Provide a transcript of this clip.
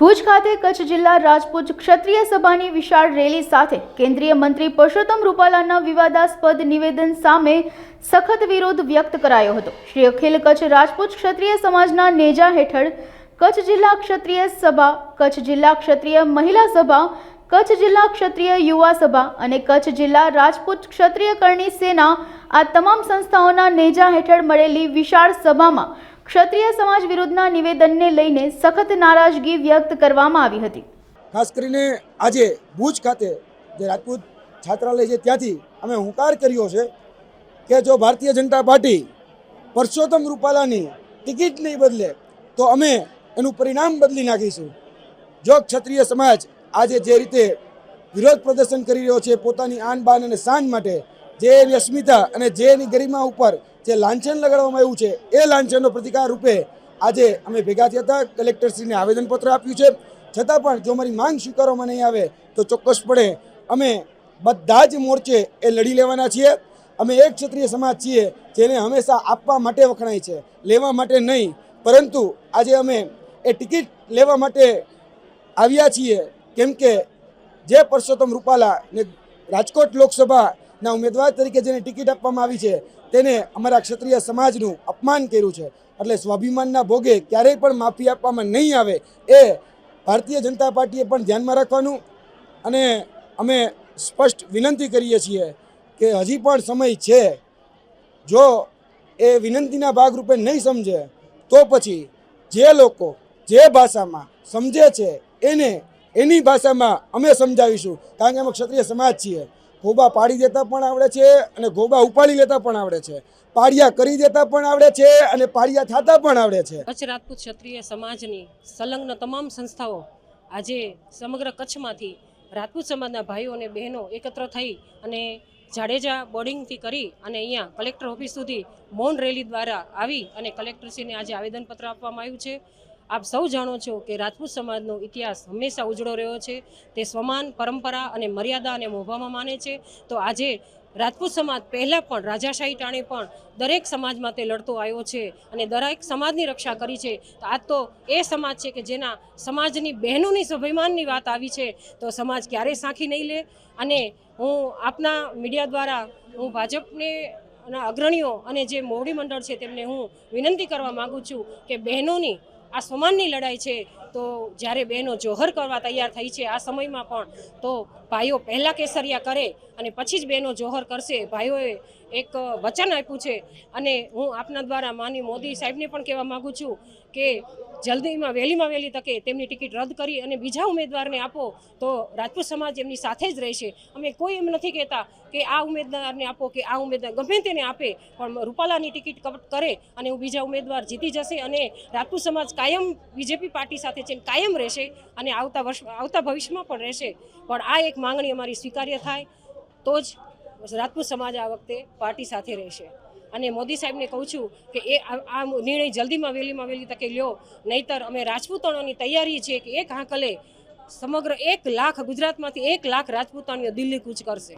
ભુજ ખાતે કચ્છ જિલ્લા રાજપૂત ક્ષત્રિય સભાની વિશાળ રેલી સાથે કેન્દ્રીય મંત્રી પરસોત્તમ રૂપાલાના વિવાદાસ્પદ નિવેદન સામે સખત વિરોધ વ્યક્ત કરાયો હતો. શ્રી અખિલ કચ્છ રાજપૂત ક્ષત્રિય સમાજના નેજા હેઠળ કચ્છ જિલ્લા ક્ષત્રિય સભા, કચ્છ જિલ્લા ક્ષત્રિય મહિલા સભા, કચ્છ જિલ્લા ક્ષત્રિય યુવા સભા અને કચ્છ જિલ્લા રાજપૂત ક્ષત્રિય કરણી સેના આ તમામ સંસ્થાઓના નેજા હેઠળ મળેલી વિશાળ સભામાં ક્ષત્રિય સમાજ વિરુદ્ધના નિવેદનને લઈને સખત નારાજગી વ્યક્ત કરવામાં આવી હતી. ખાસ કરીને આજે ભુજ ખાતે જે રાજપૂત છાત્રાલય છે ત્યાંથી અમે હુંકાર કર્યો છે કે જો ભારતીય જનતા પાર્ટી પરસોત્તમ રૂપાલાની ટિકિટ નહીં બદલે તો અમે એનું પરિણામ બદલી નાખીશું. જો ક્ષત્રિય સમાજ આજે જે રીતે વિરોધ પ્રદર્શન કરી રહ્યો છે પોતાની આન બાન અને શાન માટે, જે એની અસ્મિતા અને જે એની ગરિમા ઉપર જે લાંછન લગાડવામાં આવ્યું છે, એ લાંછનનો પ્રતિકાર રૂપે આજે અમે ભેગા થયા હતા. કલેક્ટરશ્રીને આવેદનપત્ર આપ્યું છે. છતાં પણ જો અમારી માંગ સ્વીકારવામાં નહીં આવે, તો ચોક્કસપણે અમે બધા જ મોરચે એ લડી લેવાના છીએ. અમે એક ક્ષત્રિય સમાજ છીએ, જેને હંમેશા આપવા માટે વખણાય છે, લેવા માટે નહીં. પરંતુ આજે અમે એ ટિકિટ લેવા માટે આવ્યા છીએ, કેમ કે જે પરસોત્તમ રૂપાલા ને રાજકોટ લોકસભાના ઉમેદવાર તરીકે જેને ટિકિટ આપવામાં આવી છે, તેને અમારા ક્ષત્રિય સમાજનું અપમાન કર્યું છે. એટલે સ્વાભિમાનના ભોગે ક્યારેય પણ માફી આપવામાં નહીં આવે એ ભારતીય જનતા પાર્ટીએ પણ ધ્યાનમાં રાખવાનું અને અમે સ્પષ્ટ વિનંતી કરીએ છીએ કે હજી પણ સમય છે. જો એ વિનંતીના ભાગરૂપે નહીં સમજે, તો પછી જે લોકો જે ભાષામાં સમજે છે, એને એની ભાષામાં અમે સમજાવીશું. કારણ કે અમે ક્ષત્રિય સમાજ છીએ. ગોબા પાડી દેતા પણ આવડે છે અને ગોબા ઉપાડી લેતા પણ આવડે છે. પાડિયા કરી દેતા પણ આવડે છે અને પાડિયા થતા પણ આવડે છે. કચ્છ રાજપૂત ક્ષત્રિય સમાજની સંલગ્ન તમામ સંસ્થાઓ આજે સમગ્ર કચ્છમાંથી રાજપૂત સમાજના ભાઈઓ અને બહેનો એકત્ર થઈ અને જાડેજા બોર્ડિંગથી કરી અને અહીંયા કલેક્ટર ઓફિસ સુધી મૌન રેલી દ્વારા આવી અને કલેક્ટરશ્રીને આજે આવેદનપત્ર આપવામાં આવ્યું છે. આપ સૌ જાણો છો કે રાજપૂત સમાજનો ઇતિહાસ હંમેશા ઉજળો રહ્યો છે. તે સ્વમાન, પરંપરા અને મર્યાદા અને મોભામાં માને છે. તો આજે રાજપૂત સમાજ પહેલાં પણ રાજાશાહી ટાણે પણ દરેક સમાજમાં તે લડતો આવ્યો છે અને દરેક સમાજની રક્ષા કરી છે. તો આજ તો એ સમાજ છે કે જેના સમાજની બહેનોની સ્વાભિમાનની વાત આવી છે. તો સમાજ ક્યારેય સાંખી નહીં લે? અને હું આપના મીડિયા દ્વારા હું ભાજપને અગ્રણીઓ અને જે મોવડી મંડળ છે તેમને હું વિનંતી કરવા માગું છું કે બહેનોની આ સમાનની લડાઈ છે, તો જ્યારે બહેનો જોહર કરવા તૈયાર થઈ છે આ સમયમાં પણ, તો ભાઈઓ પહેલાં કેસરિયા કરે અને પછી જ બહેનો જોહર કરશે. ભાઈઓએ એક વચન આપ્યું છે અને હું આપના દ્વારા માની મોદી સાહેબને પણ કહેવા માગું છું કે જલ્દીમાં વહેલીમાં વહેલી તકે તેમની ટિકિટ રદ કરી અને બીજા ઉમેદવારને આપો, તો રાજપૂત સમાજ એમની સાથે જ રહેશે. અમે કોઈ એમ નથી કહેતા કે આ ઉમેદવારને આપો કે આ ઉમેદવાર ગમે તેને આપે, પણ રૂપાલાની ટિકિટ કવટ કરે અને હું બીજા ઉમેદવાર જીતી જશે અને રાજપૂત સમાજ કાયમ બીજેપી પાર્ટી સાથે છે કાયમ રહેશે અને આવતા વર્ષ, આવતા ભવિષ્યમાં પણ રહેશે. પણ આ એક માંગણી અમારી સ્વીકાર્ય થાય, તો જ રાજપૂત સમાજ આ વખતે પાર્ટી સાથે રહેશે. અને મોદી સાહેબને કહું છું કે એ આ નિર્ણય જલ્દીમાં વહેલીમાં વહેલી તકે લ્યો. નહીતર અમે રાજપૂતાણોની તૈયારી છે કે એક હાંકલે સમગ્ર એક લાખ ગુજરાતમાંથી એક લાખ રાજપૂતાણીઓ દિલ્હી કૂચ કરશે.